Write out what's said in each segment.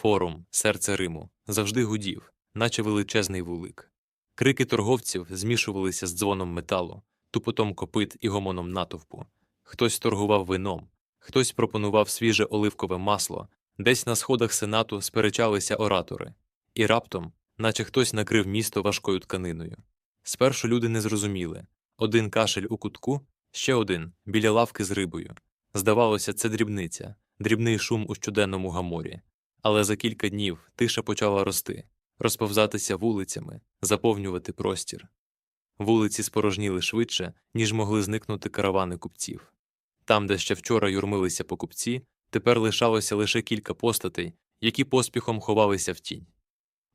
Форум, серце Риму, завжди гудів, наче величезний вулик. Крики торговців змішувалися з дзвоном металу, тупотом копит і гомоном натовпу. Хтось торгував вином, хтось пропонував свіже оливкове масло, десь на сходах сенату сперечалися оратори, і раптом, наче хтось накрив місто важкою тканиною. Спершу люди не зрозуміли один кашель у кутку, ще один біля лавки з рибою. Здавалося, це дрібниця, дрібний шум у щоденному гаморі. Але за кілька днів тиша почала рости, розповзатися вулицями, заповнювати простір. Вулиці спорожніли швидше, ніж могли зникнути каравани купців. Там, де ще вчора юрмилися покупці, тепер лишалося лише кілька постатей, які поспіхом ховалися в тінь.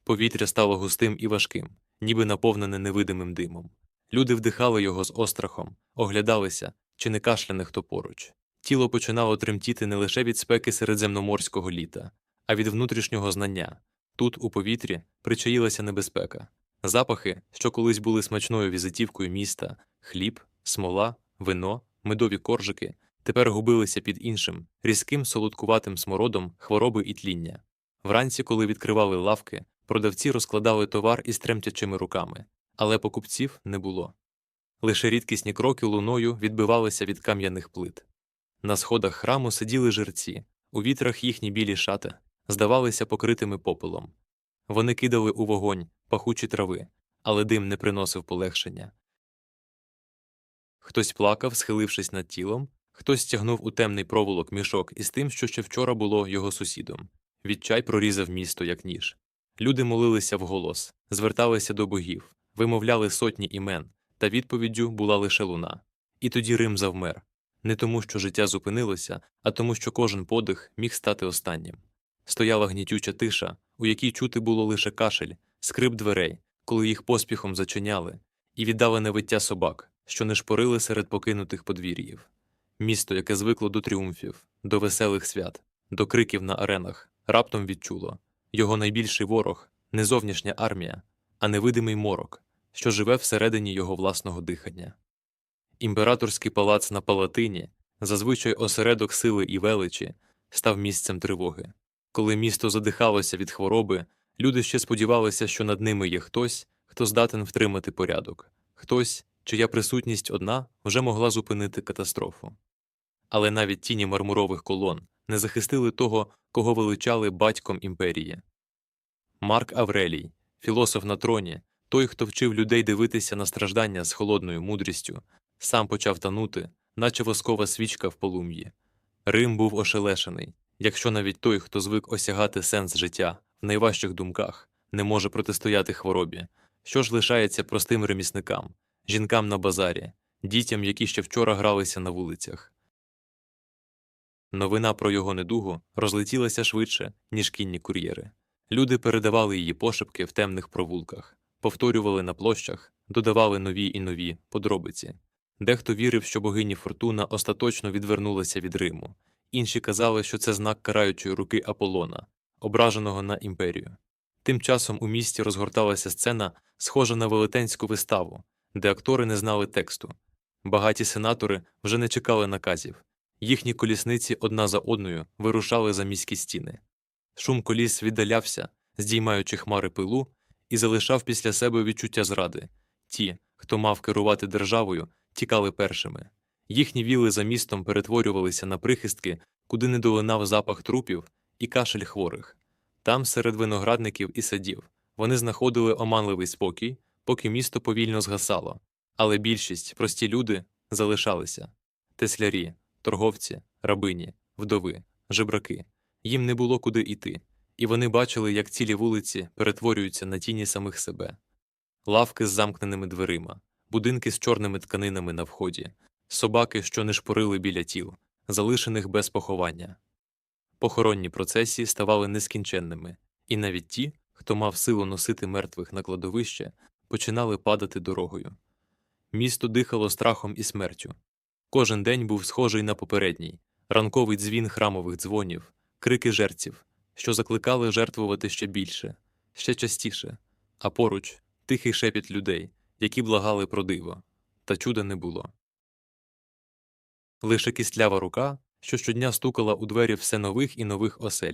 Повітря стало густим і важким, ніби наповнене невидимим димом. Люди вдихали його з острахом, оглядалися, чи не кашляне хто поруч. Тіло починало тремтіти не лише від спеки середземноморського літа, а від внутрішнього знання. Тут, у повітрі, причаїлася небезпека. Запахи, що колись були смачною візитівкою міста хліб, смола, вино, медові коржики, тепер губилися під іншим, різким солодкуватим смородом хвороби і тління. Вранці, коли відкривали лавки, продавці розкладали товар із тремтячими руками, але покупців не було. Лише рідкісні кроки луною відбивалися від кам'яних плит. На сходах храму сиділи жерці, у вітрах їхні білі шати здавалися покритими попелом. Вони кидали у вогонь пахучі трави, але дим не приносив полегшення. Хтось плакав, схилившись над тілом, хтось стягнув у темний проволок мішок із тим, що ще вчора було його сусідом. Відчай прорізав місто, як ніж. Люди молилися вголос, зверталися до богів, вимовляли сотні імен, та відповіддю була лише луна. І тоді Рим завмер не тому, що життя зупинилося, а тому, що кожен подих міг стати останнім. Стояла гнітюча тиша, у якій чути було лише кашель, скрип дверей, коли їх поспіхом зачиняли, і віддалене виття собак, що не шпорили серед покинутих подвір'їв. Місто, яке звикло до тріумфів, до веселих свят, до криків на аренах, раптом відчуло його найбільший ворог не зовнішня армія, а невидимий морок, що живе всередині його власного дихання. Імператорський палац на Палатині, зазвичай осередок сили і величі, став місцем тривоги. Коли місто задихалося від хвороби, люди ще сподівалися, що над ними є хтось, хто здатен втримати порядок, хтось, чия присутність одна вже могла зупинити катастрофу. Але навіть тіні мармурових колон не захистили того, кого величали батьком імперії. Марк Аврелій, філософ на троні, той, хто вчив людей дивитися на страждання з холодною мудрістю, сам почав танути, наче воскова свічка в полум'ї. Рим був ошелешений. Якщо навіть той, хто звик осягати сенс життя в найважчих думках, не може протистояти хворобі, що ж лишається простим ремісникам, жінкам на базарі, дітям, які ще вчора гралися на вулицях. Новина про його недугу розлетілася швидше, ніж кінні кур'єри. Люди передавали її пошепки в темних провулках, повторювали на площах, додавали нові і нові подробиці. Дехто вірив, що богині Фортуна остаточно відвернулася від Риму, інші казали, що це знак караючої руки Аполлона, ображеного на імперію. Тим часом у місті розгорталася сцена, схожа на велетенську виставу, де актори не знали тексту. Багаті сенатори вже не чекали наказів, їхні колісниці одна за одною вирушали за міські стіни. Шум коліс віддалявся, здіймаючи хмари пилу, і залишав після себе відчуття зради. Ті, хто мав керувати державою, тікали першими. Їхні віли за містом перетворювалися на прихистки, куди не долинав запах трупів і кашель хворих. Там, серед виноградників і садів, вони знаходили оманливий спокій, поки місто повільно згасало, але більшість, прості люди, залишалися теслярі, торговці, рабині, вдови, жебраки. Їм не було куди йти, і вони бачили, як цілі вулиці перетворюються на тіні самих себе. Лавки з замкненими дверима, будинки з чорними тканинами на вході, собаки, що не шпорили біля тіл, залишених без поховання. Похоронні процесії ставали нескінченними, і навіть ті, хто мав силу носити мертвих на кладовище, починали падати дорогою. Місто дихало страхом і смертю. Кожен день був схожий на попередній ранковий дзвін храмових дзвонів, крики жерців, що закликали жертвувати ще більше, ще частіше, а поруч тихий шепіт людей, які благали про диво, та чуда не було. Лише кістлява рука, що щодня стукала у двері все нових і нових осель,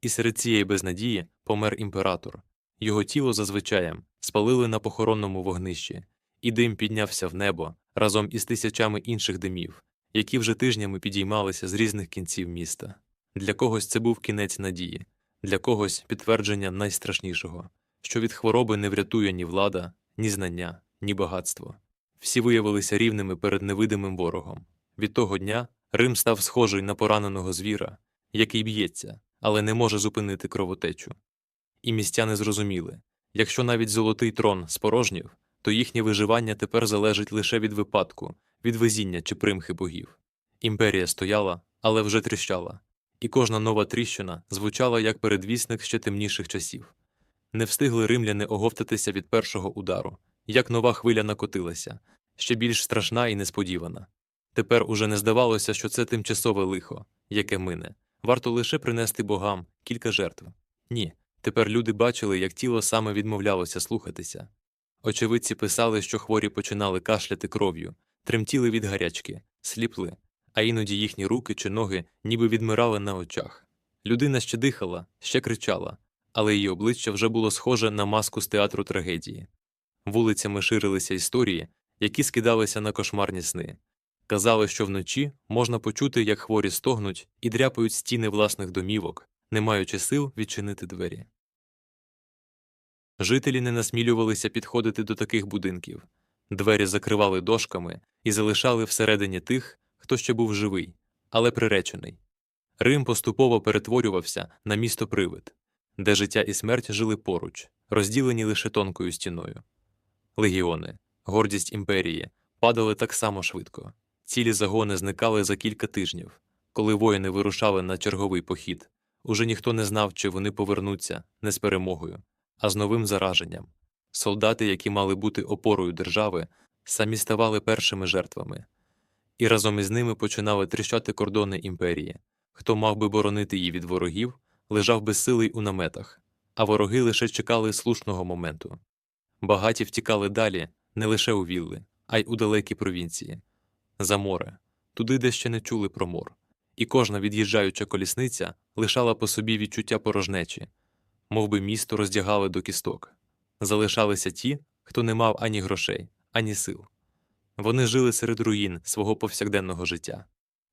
І серед цієї безнадії помер імператор. Його тіло зазвичаєм спалили на похоронному вогнищі, і дим піднявся в небо разом із тисячами інших димів, які вже тижнями підіймалися з різних кінців міста. Для когось це був кінець надії, для когось підтвердження найстрашнішого, що від хвороби не врятує ні влада, ні знання, ні багатство. Всі виявилися рівними перед невидимим ворогом. Від того дня Рим став схожий на пораненого звіра, який б'ється, але не може зупинити кровотечу. І містяни зрозуміли якщо навіть золотий трон спорожнів, то їхнє виживання тепер залежить лише від випадку, від везіння чи примхи богів. Імперія стояла, але вже тріщала, і кожна нова тріщина звучала як передвісник ще темніших часів. Не встигли римляни оговтатися від першого удару, як нова хвиля накотилася, ще більш страшна і несподівана. Тепер уже не здавалося, що це тимчасове лихо, яке мине. Варто лише принести богам кілька жертв. Ні, тепер люди бачили, як тіло саме відмовлялося слухатися. Очевидці писали, що хворі починали кашляти кров'ю, тремтіли від гарячки, сліпли, а іноді їхні руки чи ноги ніби відмирали на очах. Людина ще дихала, ще кричала, але її обличчя вже було схоже на маску з театру трагедії. Вулицями ширилися історії, які скидалися на кошмарні сни. Казали, що вночі можна почути, як хворі стогнуть і дряпають стіни власних домівок, не маючи сил відчинити двері. Жителі не насмілювалися підходити до таких будинків, двері закривали дошками і залишали всередині тих, хто ще був живий, але приречений. Рим поступово перетворювався на місто привид, де життя і смерть жили поруч, розділені лише тонкою стіною. Легіони, гордість імперії, падали так само швидко. Цілі загони зникали за кілька тижнів, коли воїни вирушали на черговий похід. Уже ніхто не знав, чи вони повернуться не з перемогою, а з новим зараженням. Солдати, які мали бути опорою держави, самі ставали першими жертвами, і разом із ними починали тріщати кордони імперії. Хто мав би боронити її від ворогів, лежав безсилий у наметах, а вороги лише чекали слушного моменту. Багаті втікали далі не лише у вілли, а й у далекі провінції, за море, туди, де ще не чули про мор, і кожна від'їжджаюча колісниця лишала по собі відчуття порожнечі, мов би місто роздягали до кісток. Залишалися ті, хто не мав ані грошей, ані сил. Вони жили серед руїн свого повсякденного життя,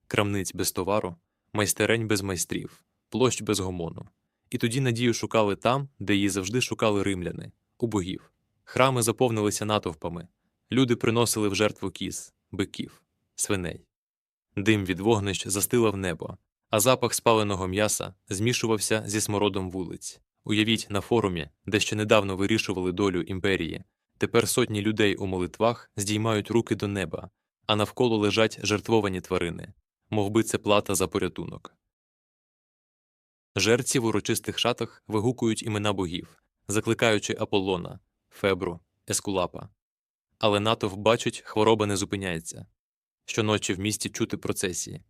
крамниць без товару, майстерень без майстрів, площ без гомону. І тоді надію шукали там, де її завжди шукали римляни, у богів. Храми заповнилися натовпами, люди приносили в жертву кіз, биків, свиней. Дим від вогнищ застилав небо, а запах спаленого м'яса змішувався зі смородом вулиць. Уявіть на форумі, де ще недавно вирішували долю імперії. Тепер сотні людей у молитвах здіймають руки до неба, а навколо лежать жертвовані тварини, мов би це плата за порятунок. Жерці в урочистих шатах вигукують імена богів, закликаючи Аполлона, Фебру, Ескулапа. Але натовп бачить, хвороба не зупиняється. Щоночі в місті чути процесії.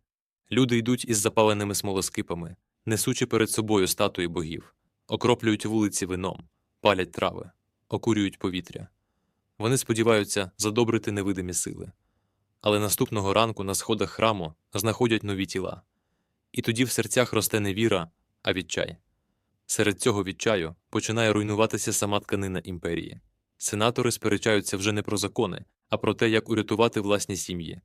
Люди йдуть із запаленими смолоскипами, несучи перед собою статуї богів, окроплюють вулиці вином, палять трави, окурюють повітря. Вони сподіваються задобрити невидимі сили. Але наступного ранку на сходах храму знаходять нові тіла. І тоді в серцях росте не віра, а відчай. Серед цього відчаю починає руйнуватися сама тканина імперії. Сенатори сперечаються вже не про закони, а про те, як урятувати власні сім'ї.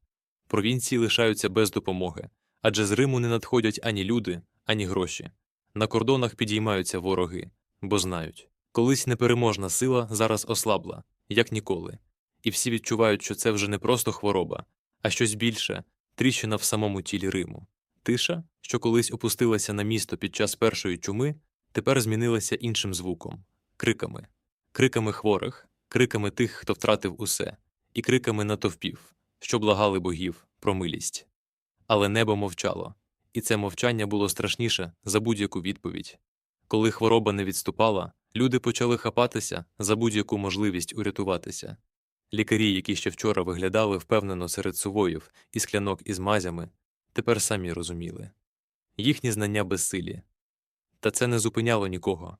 Провінції лишаються без допомоги, адже з Риму не надходять ані люди, ані гроші. На кордонах підіймаються вороги, бо знають, колись непереможна сила зараз ослабла, як ніколи, і всі відчувають, що це вже не просто хвороба, а щось більше тріщина в самому тілі Риму. Тиша, що колись опустилася на місто під час першої чуми, тепер змінилася іншим звуком криками, криками хворих, криками тих, хто втратив усе, і криками натовпів, що благали богів про милість. Але небо мовчало, і це мовчання було страшніше за будь-яку відповідь. Коли хвороба не відступала, люди почали хапатися за будь-яку можливість урятуватися. Лікарі, які ще вчора виглядали впевнено серед сувоїв і склянок із мазями, тепер самі розуміли їхні знання безсилі. Та це не зупиняло нікого.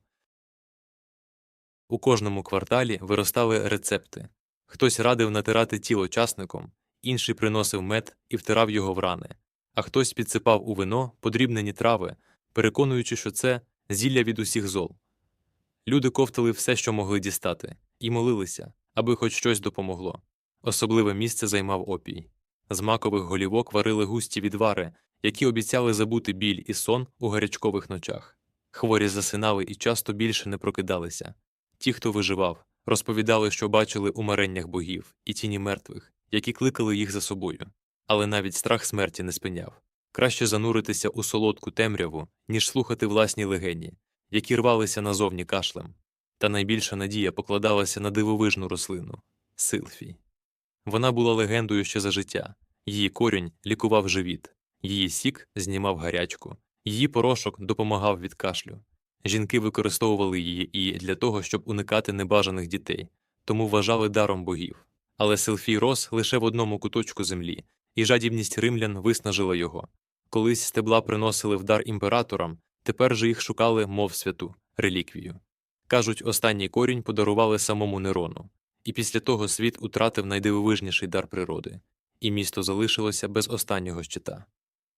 У кожному кварталі виростали рецепти хтось радив натирати тіло часником, інший приносив мед і втирав його в рани, а хтось підсипав у вино подрібнені трави, переконуючи, що це зілля від усіх зол. Люди ковтали все, що могли дістати, і молилися, аби хоч щось допомогло. Особливе місце займав опій. З макових голівок варили густі відвари, які обіцяли забути біль і сон у гарячкових ночах. Хворі засинали і часто більше не прокидалися. Ті, хто виживав, розповідали, що бачили у мареннях богів і тіні мертвих, які кликали їх за собою. Але навіть страх смерті не спиняв. Краще зануритися у солодку темряву, ніж слухати власні легені, які рвалися назовні кашлем. Та найбільша надія покладалася на дивовижну рослину силфій. Вона була легендою ще за життя, її корінь лікував живіт, її сік знімав гарячку, її порошок допомагав від кашлю. Жінки використовували її і для того, щоб уникати небажаних дітей, тому вважали даром богів. Але Селфій рос лише в одному куточку землі, і жадібність римлян виснажила його. Колись стебла приносили в дар імператорам, тепер же їх шукали, мов святу, реліквію. Кажуть, останній корінь подарували самому Нерону, і після того світ утратив найдивовижніший дар природи, і місто залишилося без останнього щита.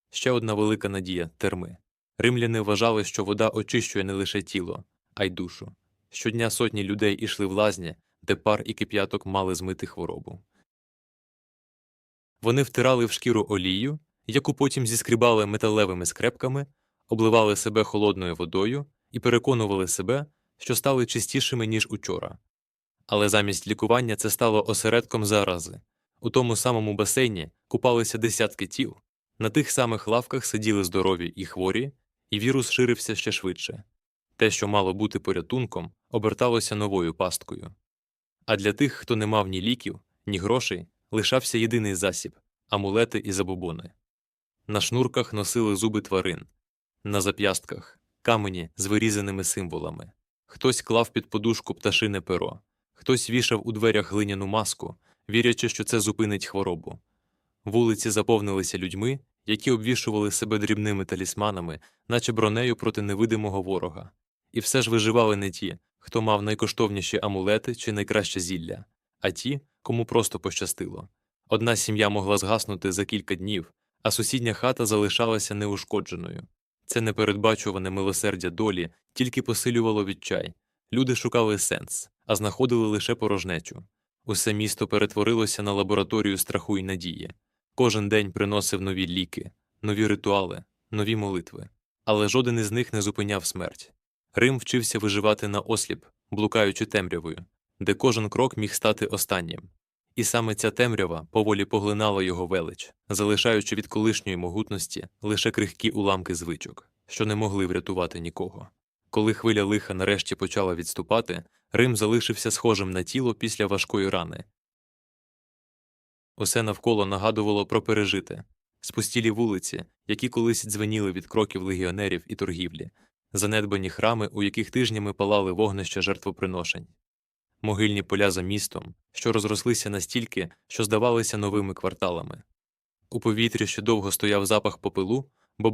Ще одна велика надія терми. Римляни вважали, що вода очищує не лише тіло, а й душу. Щодня сотні людей ішли в лазні, де пар і кип'яток мали змити хворобу. Вони втирали в шкіру олію, яку потім зіскрібали металевими скрепками, обливали себе холодною водою і переконували себе, що стали чистішими, ніж учора. Але замість лікування це стало осередком зарази. У тому самому басейні купалися десятки тіл, на тих самих лавках сиділи здорові і хворі, і вірус ширився ще швидше. Те, що мало бути порятунком, оберталося новою пасткою. А для тих, хто не мав ні ліків, ні грошей, лишався єдиний засіб амулети і забобони. На шнурках носили зуби тварин, на зап'ястках камені з вирізаними символами. Хтось клав під подушку пташине перо, хтось вішав у дверях глиняну маску, вірячи, що це зупинить хворобу. Вулиці заповнилися людьми, які обвішували себе дрібними талісманами, наче бронею проти невидимого ворога. І все ж виживали не ті, хто мав найкоштовніші амулети чи найкраще зілля, а ті, кому просто пощастило. Одна сім'я могла згаснути за кілька днів, а сусідня хата залишалася неушкодженою. Це непередбачуване милосердя долі тільки посилювало відчай. Люди шукали сенс, а знаходили лише порожнечу. Усе місто перетворилося на лабораторію страху і надії. Кожен день приносив нові ліки, нові ритуали, нові молитви. Але жоден із них не зупиняв смерть. Рим вчився виживати на осліп, блукаючи темрявою, де кожен крок міг стати останнім. І саме ця темрява поволі поглинала його велич, залишаючи від колишньої могутності лише крихкі уламки звичок, що не могли врятувати нікого. Коли хвиля лиха нарешті почала відступати, Рим залишився схожим на тіло після важкої рани. Усе навколо нагадувало про пережите спустілі вулиці, які колись дзвеніли від кроків легіонерів і торгівлі, занедбані храми, у яких тижнями палали вогнища жертвоприношень, могильні поля за містом, що розрослися настільки, що здавалися новими кварталами. У повітрі ще довго стояв запах попелу, бо